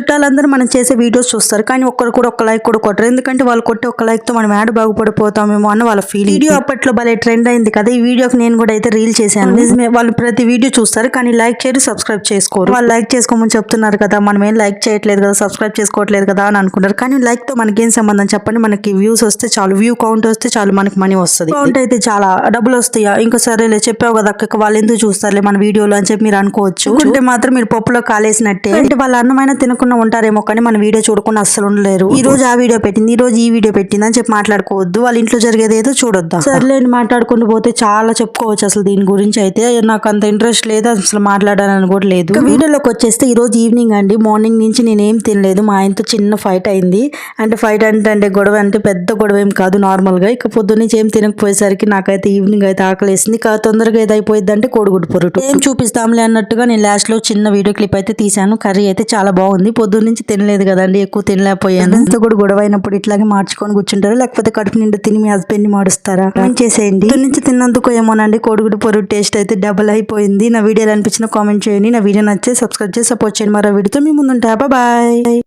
చుట్టాలందరూ మనం చేసే వీడియోస్ చూస్తారు. కానీ ఒక్కరు కూడా ఒక్క లైక్ కూడా కొట్టరు. ఎందుకంటే వాళ్ళు కొట్టే ఒక్క లైక్తో మనం యాడ్ బాగుపడిపోతామేమో అన్న వాళ్ళ ఫీల్ వీడియో అప్పట్లో భలే ట్రెండ్ అయింది కదా. ఈ వీడియోకి నేను కూడా అయితే రీల్ చేశాను. నిజమే వాళ్ళు ప్రతి వీడియో చూస్తారు. కానీ లైక్ చేయరు సబ్స్క్రైబ్ చేసుకోరు. వాళ్ళు లైక్ చేసుకోమని చెప్తున్నారు కదా. మనం ఏం లైక్ చేయట్లేదు కదా సబ్స్క్రైబ్ చేసుకోవట్లేదు కదా అని అనుకుంటారు. కానీ లైక్తో మనకేం సంబంధం చెప్పండి. మనకి వ్యూస్ వస్తే చాలు. వ్యూ కౌంట్ వస్తే చాలు మనకి మనీ వస్తుంది. కౌంట్ అయితే చాలా డబ్బులు వస్తాయా? ఇంకా సరేలే చెప్పావు కదా అక్క వాళ్ళు ఎందుకు చూస్తారులే మన వీడియోలో అని చెప్పి మీరు అనుకోవచ్చు. అంటే మాత్రం మీరు పప్పులో కాలేసినట్టే. అంటే వాళ్ళ అన్నమైనా తినకుండా ఉంటారేమో కానీ మన వీడియో చూడకుండా అస్సలు ఉండలేరు. ఈ రోజు ఆ వీడియో పెట్టింది ఈ రోజు ఈ వీడియో పెట్టింది అని చెప్పి మాట్లాడుకోవద్దు. వాళ్ళ ఇంట్లో జరిగేది ఏదో చూడొద్దాం సర్లేండి మాట్లాడుకుంటూ పోతే చాలా చెప్పుకోవచ్చు అసలు దీని గురించి అయితే. నాకు అంత ఇంట్రెస్ట్ లేదు అసలు మాట్లాడాలని కూడా లేదు. వీడియోలోకి వచ్చేస్తే ఈ రోజు ఈవినింగ్ అండి. మార్నింగ్ నుంచి నేను తినలేదు. మా ఆయనతో చిన్న ఫైట్ అయింది. అంటే ఫైట్ అంటే అంటే గొడవ అంటే పెద్ద గొడవ ఏం కాదు నార్మల్గా ఇక పొద్దున్న నుంచి ఏం తినకపోయేసరికి నాకైతే ఈవినింగ్ అయితే ఆకలేసింది. తొందరగా ఏది అయిపోయింది అంటే కోడిగుడ్డు పొరుటు. ఏం చూపిస్తాంలే అన్నట్టుగా నేను లాస్ట్లో చిన్న వీడియో క్లిప్ అయితే తీసాను కర్రీ అయితే చాలా బాగుంది. పొద్దున్న నుంచి తినలేదు కదండి ఎక్కువ తినలేకపోయాను. ఇంత కూడా గొడవ అయినప్పుడు ఇట్లాగే మార్చుకొని కూర్చుంటారు? లేకపోతే కడుపు నిండా తిని మీ హస్బెండ్ని మాడుస్తారా ఏం చేసేయండి? నుంచి తిన్నందుకు ఏమోనండి కోడిగుడ్డు పొరుటు టేస్ట్ అయితే డబుల్ అయిపోయింది. నా వీడియోలు అనిపించిన కామెంట్ చేయండి. నా వీడియో నచ్చే సబ్స్క్రైబ్ చేసి సపోర్ట్ చేయండి. మరో వీడియోతో మీ ముందుంటా. బాయ్